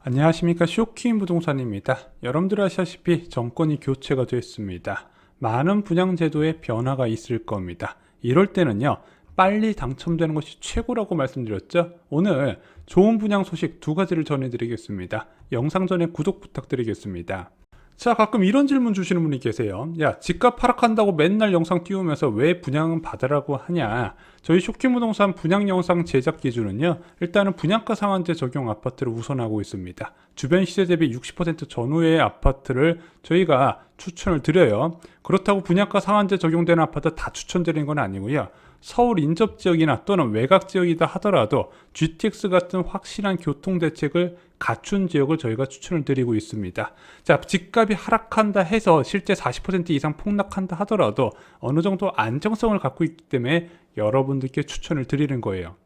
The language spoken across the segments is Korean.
안녕하십니까 쇼킹 부동산입니다. 여러분들 아시다시피 정권이 교체가 됐습니다. 많은 분양 제도에 변화가 있을 겁니다. 이럴 때는요 빨리 당첨되는 것이 최고라고 말씀드렸죠. 오늘 좋은 분양 소식 두 가지를 전해드리겠습니다. 영상 전에 구독 부탁드리겠습니다. 자, 가끔 이런 질문 주시는 분이 계세요. 야, 집값 하락한다고 맨날 영상 띄우면서 왜 분양은 받으라고 하냐? 저희 쇼킹부동산 분양 영상 제작 기준은요, 일단은 분양가 상한제 적용 아파트를 우선하고 있습니다. 주변 시세 대비 60% 전후의 아파트를 저희가 추천을 드려요. 그렇다고 분양가 상한제 적용되는 아파트 다 추천드리는 건 아니고요. 서울 인접 지역이나 또는 외곽 지역이다 하더라도 GTX 같은 확실한 교통 대책을 갖춘 지역을 저희가 추천을 드리고 있습니다. 자, 집값이 하락한다 해서 실제 40% 이상 폭락한다 하더라도 어느 정도 안정성을 갖고 있기 때문에 여러분들께 추천을 드리는 거예요.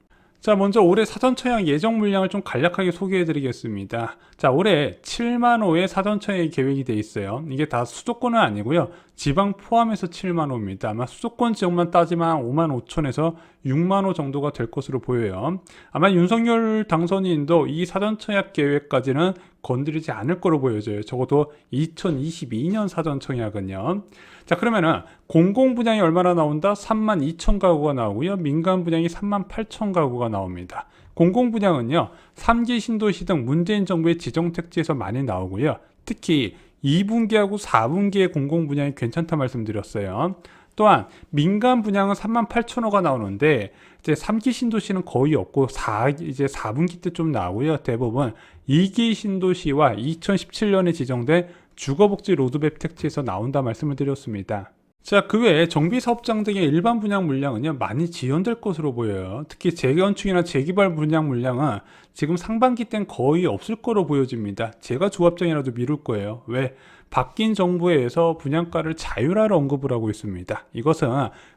자, 먼저 올해 사전 청약 예정 물량을 좀 간략하게 소개해 드리겠습니다. 자, 올해 7만 호의 사전 청약이 계획이 돼 있어요. 이게 다 수도권은 아니고요. 지방 포함해서 7만 호입니다. 아마 수도권 지역만 따지면 5만 5천에서 6만 호 정도가 될 것으로 보여요. 아마 윤석열 당선인도 이 사전 청약 계획까지는 건드리지 않을 거로 보여져요. 적어도 2022년 사전 청약은요. 자, 그러면은 공공 분양이 얼마나 나온다? 3만 2천 가구가 나오고요. 민간 분양이 3만 8천 가구가 나옵니다. 공공 분양은요. 3기 신도시 등 문재인 정부의 지정 택지에서 많이 나오고요. 특히 2분기하고 4분기의 공공 분양이 괜찮다 말씀드렸어요. 또한 민간 분양은 3만 8천 호가 나오는데 이제 3기 신도시는 거의 없고 4 이제 4분기 때 좀 나오고요. 대부분 2기 신도시와 2017년에 지정된 주거복지 로드맵 택지에서 나온다 말씀을 드렸습니다. 자, 그 외에 정비 사업장 등의 일반 분양 물량은요, 많이 지연될 것으로 보여요. 특히 재건축이나 재개발 분양 물량은 지금 상반기 땐 거의 없을 거로 보여집니다. 제가 조합장이라도 미룰 거예요. 왜? 바뀐 정부에서 분양가를 자율화를 언급을 하고 있습니다. 이것은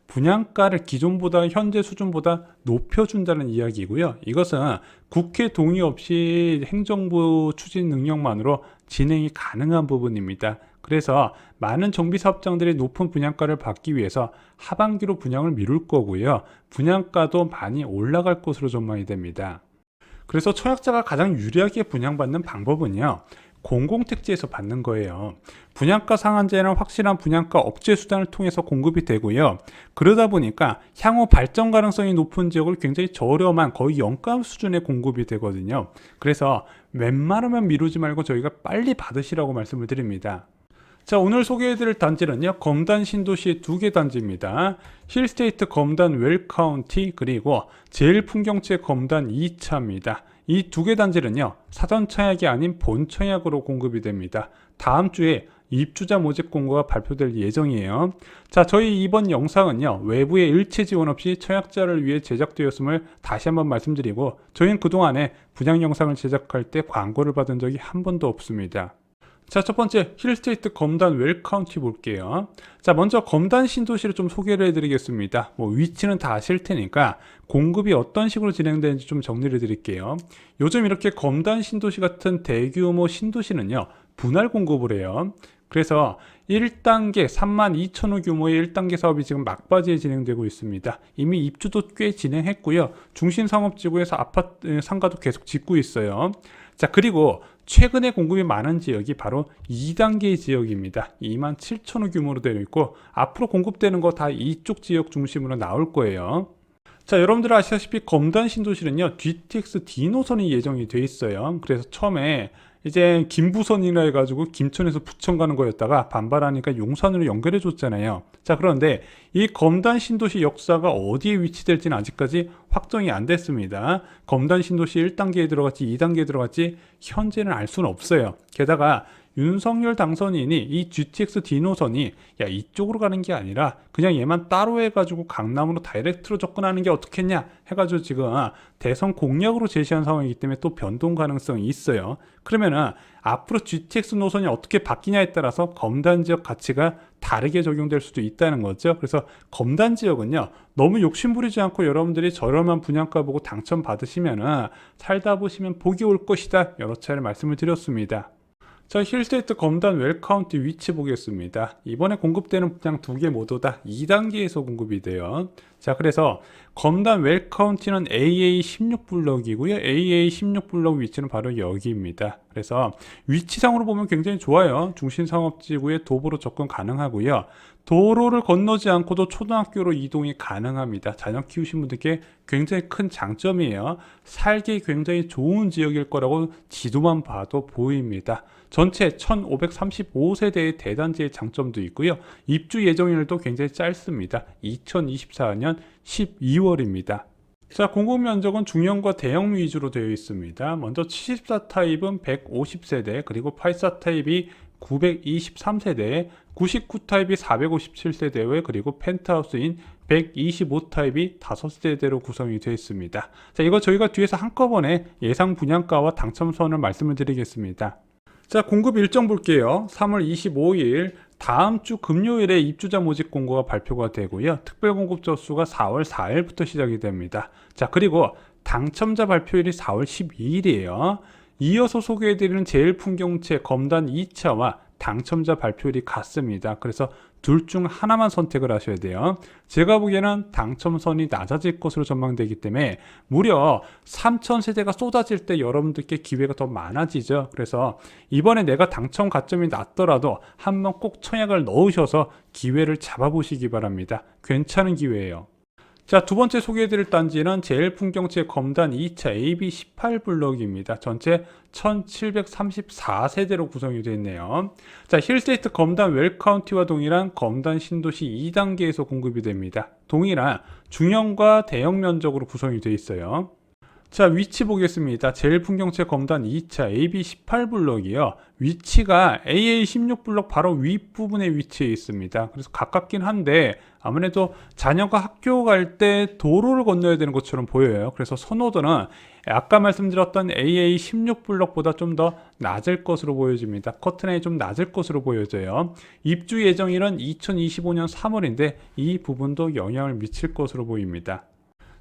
분양가를 기존보다 현재 수준보다 높여준다는 이야기고요. 이것은 국회 동의 없이 행정부 추진 능력만으로 진행이 가능한 부분입니다. 그래서 많은 정비 사 업장들이 높은 분양가를 받기 위해서 하반기로 분양을 미룰 거고요. 분양가도 많이 올라갈 것으로 전망이 됩니다. 그래서 청약자가 가장 유리하게 분양받는 방법은요. 공공택지에서 받는 거예요. 분양가 상한제는 확실한 분양가 억제 수단을 통해서 공급이 되고요. 그러다 보니까 향후 발전 가능성이 높은 지역을 굉장히 저렴한 거의 영가 수준의 공급이 되거든요. 그래서 웬만하면 미루지 말고 저희가 빨리 받으시라고 말씀을 드립니다. 자, 오늘 소개해드릴 단지는요, 검단 신도시의 두 개 단지입니다. 힐스테이트 검단 웰카운티, 그리고 제일 풍경채 검단 2차입니다. 이 두 개 단지는요, 사전 청약이 아닌 본 청약으로 공급이 됩니다. 다음 주에 입주자 모집 공고가 발표될 예정이에요. 자, 저희 이번 영상은요, 외부의 일체 지원 없이 청약자를 위해 제작되었음을 다시 한번 말씀드리고, 저희는 그동안에 분양 영상을 제작할 때 광고를 받은 적이 한 번도 없습니다. 자, 첫 번째 힐스테이트 검단 웰카운티 볼게요. 자, 먼저 검단 신도시를 좀 소개를 해드리겠습니다. 뭐 위치는 다 아실 테니까 공급이 어떤 식으로 진행되는지 좀 정리를 드릴게요. 요즘 이렇게 검단 신도시 같은 대규모 신도시는요, 분할 공급을 해요. 그래서 1단계 3만 2천 호 규모의 1단계 사업이 지금 막바지에 진행되고 있습니다. 이미 입주도 꽤 진행했고요. 중심 상업지구에서 아파트 상가도 계속 짓고 있어요. 자, 그리고 최근에 공급이 많은 지역이 바로 2단계 지역입니다. 2만 7천 호 규모로 되어 있고 앞으로 공급되는 거 다 이쪽 지역 중심으로 나올 거예요. 자, 여러분들 아시다시피 검단 신도시는요, GTX D 노선이 예정이 돼 있어요. 그래서 처음에 이제 김부선이라 해가지고 김천에서 부천 가는 거였다가 반발하니까 용산으로 연결해 줬잖아요. 자, 그런데 이 검단 신도시 역사가 어디에 위치될지는 아직까지 확정이 안 됐습니다. 검단 신도시 1단계에 들어갔지 2단계에 들어갔지 현재는 알 수는 없어요. 게다가 윤석열 당선인이 이 GTX D 노선이 야 이쪽으로 가는 게 아니라 그냥 얘만 따로 해가지고 강남으로 다이렉트로 접근하는 게 어떻겠냐 해가지고 지금 대선 공약으로 제시한 상황이기 때문에 또 변동 가능성이 있어요. 그러면은 앞으로 GTX 노선이 어떻게 바뀌냐에 따라서 검단 지역 가치가 다르게 적용될 수도 있다는 거죠. 그래서 검단 지역은요 너무 욕심 부리지 않고 여러분들이 저렴한 분양가 보고 당첨 받으시면은 살다 보시면 복이 올 것이다 여러 차례 말씀을 드렸습니다. 자, 힐스테이트 검단 웰카운티 위치 보겠습니다. 이번에 공급되는 분양 두 개 모두 다 2단계에서 공급이 돼요. 자, 그래서 검단 웰카운티는 AA16블럭이고요. AA16블럭 위치는 바로 여기입니다. 그래서 위치상으로 보면 굉장히 좋아요. 중심상업지구에 도보로 접근 가능하고요. 도로를 건너지 않고도 초등학교로 이동이 가능합니다. 자녀 키우신 분들께 굉장히 큰 장점이에요. 살기 굉장히 좋은 지역일 거라고 지도만 봐도 보입니다. 전체 1535세대의 대단지의 장점도 있고요. 입주 예정일도 굉장히 짧습니다. 2024년 12월입니다. 자, 공급 면적은 중형과 대형 위주로 되어 있습니다. 먼저 74 타입은 150세대, 그리고 84 타입이 923세대, 99 타입이 457세대에 그리고 펜트하우스인 125 타입이 5세대로 구성이 되어 있습니다. 자, 이거 저희가 뒤에서 한꺼번에 예상 분양가와 당첨선을 말씀을 드리겠습니다. 자, 공급 일정 볼게요. 3월 25일 다음 주 금요일에 입주자 모집 공고가 발표가 되고요. 특별 공급 접수가 4월 4일부터 시작이 됩니다. 자, 그리고 당첨자 발표일이 4월 12일이에요. 이어서 소개해드리는 제일 풍경채 검단 2차와 당첨자 발표일이 같습니다. 그래서 둘 중 하나만 선택을 하셔야 돼요. 제가 보기에는 당첨선이 낮아질 것으로 전망되기 때문에 무려 3,000세대가 쏟아질 때 여러분들께 기회가 더 많아지죠. 그래서 이번에 내가 당첨 가점이 낮더라도 한번 꼭 청약을 넣으셔서 기회를 잡아보시기 바랍니다. 괜찮은 기회예요. 자, 두 번째 소개해드릴 단지는 제일 풍경채 검단 2차 AB18 블럭입니다. 전체 1734세대로 구성이 되어 있네요. 자, 힐스테이트 검단 웰카운티와 동일한 검단 신도시 2단계에서 공급이 됩니다. 동일한 중형과 대형 면적으로 구성이 되어 있어요. 자, 위치 보겠습니다. 제일 풍경채 검단 2차 AB18 블럭이요. 위치가 AA16 블럭 바로 윗부분에 위치해 있습니다. 그래서 가깝긴 한데 아무래도 자녀가 학교 갈 때 도로를 건너야 되는 것처럼 보여요. 그래서 선호도는 아까 말씀드렸던 AA16 블럭보다 좀 더 낮을 것으로 보여집니다. 커트라인이 좀 낮을 것으로 보여져요. 입주 예정일은 2025년 3월인데 이 부분도 영향을 미칠 것으로 보입니다.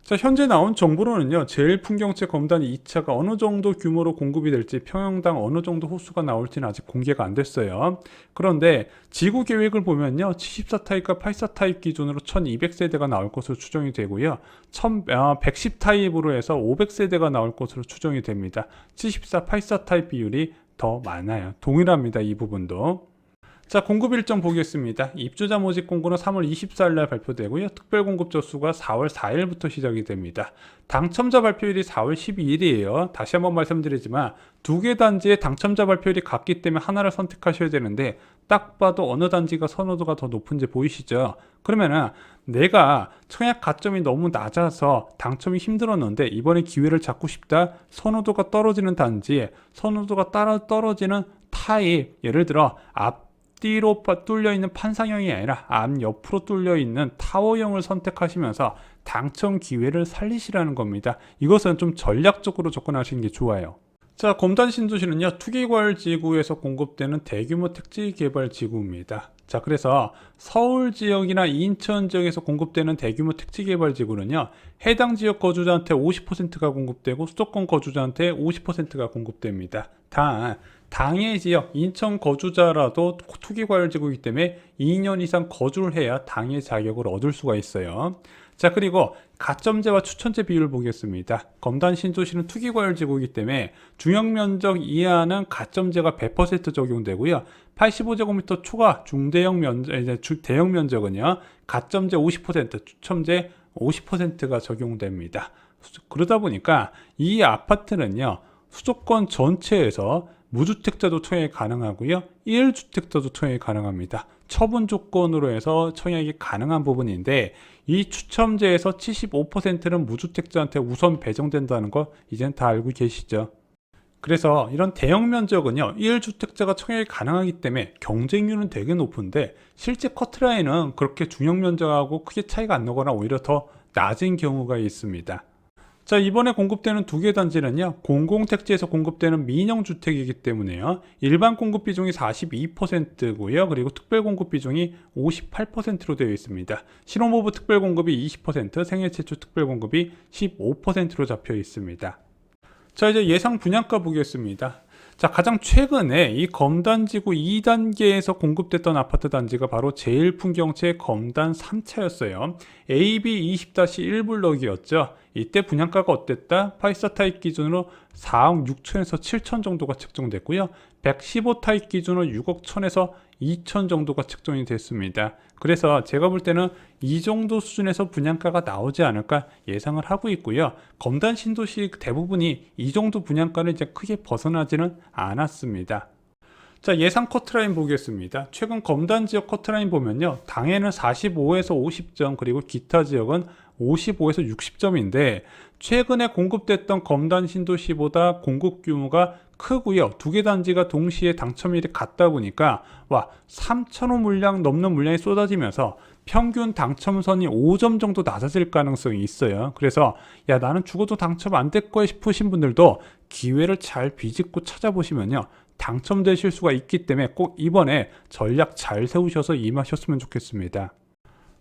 자, 현재 나온 정보로는요, 제일 풍경채 검단 2차가 어느 정도 규모로 공급이 될지 평형당 어느 정도 호수가 나올지는 아직 공개가 안 됐어요. 그런데 지구 계획을 보면요, 74 타입과 84 타입 기준으로 1200세대가 나올 것으로 추정이 되고요, 110 타입으로 해서 500세대가 나올 것으로 추정이 됩니다. 74, 84 타입 비율이 더 많아요. 동일합니다. 이 부분도. 자, 공급 일정 보겠습니다. 입주자 모집 공고는 3월 24일 날 발표되고요. 특별 공급 접수가 4월 4일부터 시작이 됩니다. 당첨자 발표일이 4월 12일이에요. 다시 한번 말씀드리지만 두 개 단지의 당첨자 발표일이 같기 때문에 하나를 선택하셔야 되는데 딱 봐도 어느 단지가 선호도가 더 높은지 보이시죠? 그러면은 내가 청약 가점이 너무 낮아서 당첨이 힘들었는데 이번에 기회를 잡고 싶다. 선호도가 떨어지는 단지, 선호도가 따라 떨어지는 타입, 예를 들어 앞앞 뒤로 뚫려 있는 판상형이 아니라 앞 옆으로 뚫려 있는 타워형을 선택하시면서 당첨 기회를 살리시라는 겁니다. 이것은 좀 전략적으로 접근하시는 게 좋아요. 자, 검단 신도시는요, 투기과열 지구에서 공급되는 대규모 택지 개발 지구입니다. 자, 그래서 서울 지역이나 인천 지역에서 공급되는 대규모 택지 개발 지구는요, 해당 지역 거주자한테 50%가 공급되고 수도권 거주자한테 50%가 공급됩니다. 단, 당해 지역 인천 거주자라도 투기 과열 지구이기 때문에 2년 이상 거주를 해야 당해 자격을 얻을 수가 있어요. 자 그리고 가점제와 추천제 비율을 보겠습니다. 검단 신도시는 투기 과열 지구이기 때문에 중형 면적 이하는 가점제가 100% 적용되고요. 85제곱미터 초과 중대형 면적, 이제 대형 면적은요. 가점제 50%, 추첨제 50%가 적용됩니다. 그러다 보니까 이 아파트는요. 수도권 전체에서 무주택자도 청약이 가능하고요. 1주택자도 청약이 가능합니다. 처분 조건으로 해서 청약이 가능한 부분인데 이 추첨제에서 75%는 무주택자한테 우선 배정된다는 거 이젠 다 알고 계시죠? 그래서 이런 대형 면적은요, 1주택자가 청약이 가능하기 때문에 경쟁률은 되게 높은데 실제 커트라인은 그렇게 중형 면적하고 크게 차이가 안 나거나 오히려 더 낮은 경우가 있습니다. 자, 이번에 공급되는 두 개 단지는요, 공공택지에서 공급되는 민영주택이기 때문에요, 일반 공급 비중이 42%고요, 그리고 특별 공급 비중이 58%로 되어 있습니다. 신혼부부 특별 공급이 20%, 생애 최초 특별 공급이 15%로 잡혀 있습니다. 자, 이제 예상 분양가 보겠습니다. 자, 가장 최근에 이 검단지구 2단계에서 공급됐던 아파트 단지가 바로 제일풍경채 검단 3차였어요. AB 20-1블럭이었죠. 이때 분양가가 어땠다? 파이사 타입 기준으로 4억 6천에서 7천 정도가 책정됐고요. 115 타입 기준으로 6억 1천에서 2천 정도가 책정이 됐습니다. 그래서 제가 볼 때는 이 정도 수준에서 분양가가 나오지 않을까 예상을 하고 있고요. 검단 신도시 대부분이 이 정도 분양가를 이제 크게 벗어나지는 않았습니다. 자, 예상 커트라인 보겠습니다. 최근 검단 지역 커트라인 보면요. 당해는 45에서 50점, 그리고 기타 지역은 55에서 60점인데, 최근에 공급됐던 검단 신도시보다 공급 규모가 크고요. 두 개 단지가 동시에 당첨일이 같다 보니까, 와, 3천호 물량 넘는 물량이 쏟아지면서 평균 당첨선이 5점 정도 낮아질 가능성이 있어요. 그래서, 야, 나는 죽어도 당첨 안 될 거야 싶으신 분들도 기회를 잘 비집고 찾아보시면요. 당첨되실 수가 있기 때문에 꼭 이번에 전략 잘 세우셔서 임하셨으면 좋겠습니다.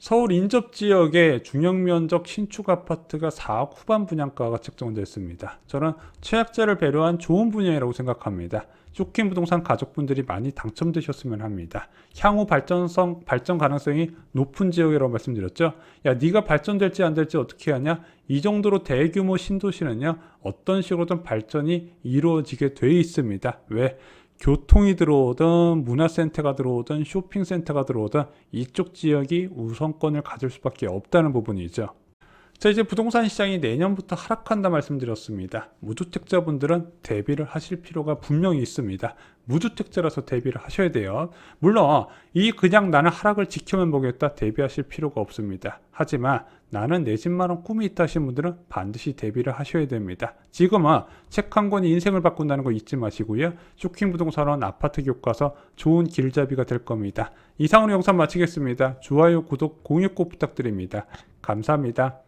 서울 인접 지역의 중형 면적 신축 아파트가 4억 후반 분양가가 책정됐습니다. 저는 최약자를 배려한 좋은 분야라고 생각합니다. 쇼킹 부동산 가족분들이 많이 당첨되셨으면 합니다. 향후 발전성 발전 가능성이 높은 지역이라고 말씀드렸죠. 야, 네가 발전될지 안 될지 어떻게 하냐? 이 정도로 대규모 신도시는요. 어떤 식으로든 발전이 이루어지게 돼 있습니다. 왜? 교통이 들어오든 문화센터가 들어오든 쇼핑센터가 들어오든 이쪽 지역이 우선권을 가질 수밖에 없다는 부분이죠. 자 이제 부동산 시장이 내년부터 하락한다 말씀드렸습니다. 무주택자분들은 대비를 하실 필요가 분명히 있습니다. 무주택자라서 대비를 하셔야 돼요. 물론 이 그냥 나는 하락을 지켜만 보겠다 대비하실 필요가 없습니다. 하지만 나는 내 집만한 꿈이 있다 하신 분들은 반드시 대비를 하셔야 됩니다. 지금은 책 한 권이 인생을 바꾼다는 거 잊지 마시고요. 쇼킹 부동산원 아파트 교과서 좋은 길잡이가 될 겁니다. 이상으로 영상 마치겠습니다. 좋아요, 구독, 공유 꼭 부탁드립니다. 감사합니다.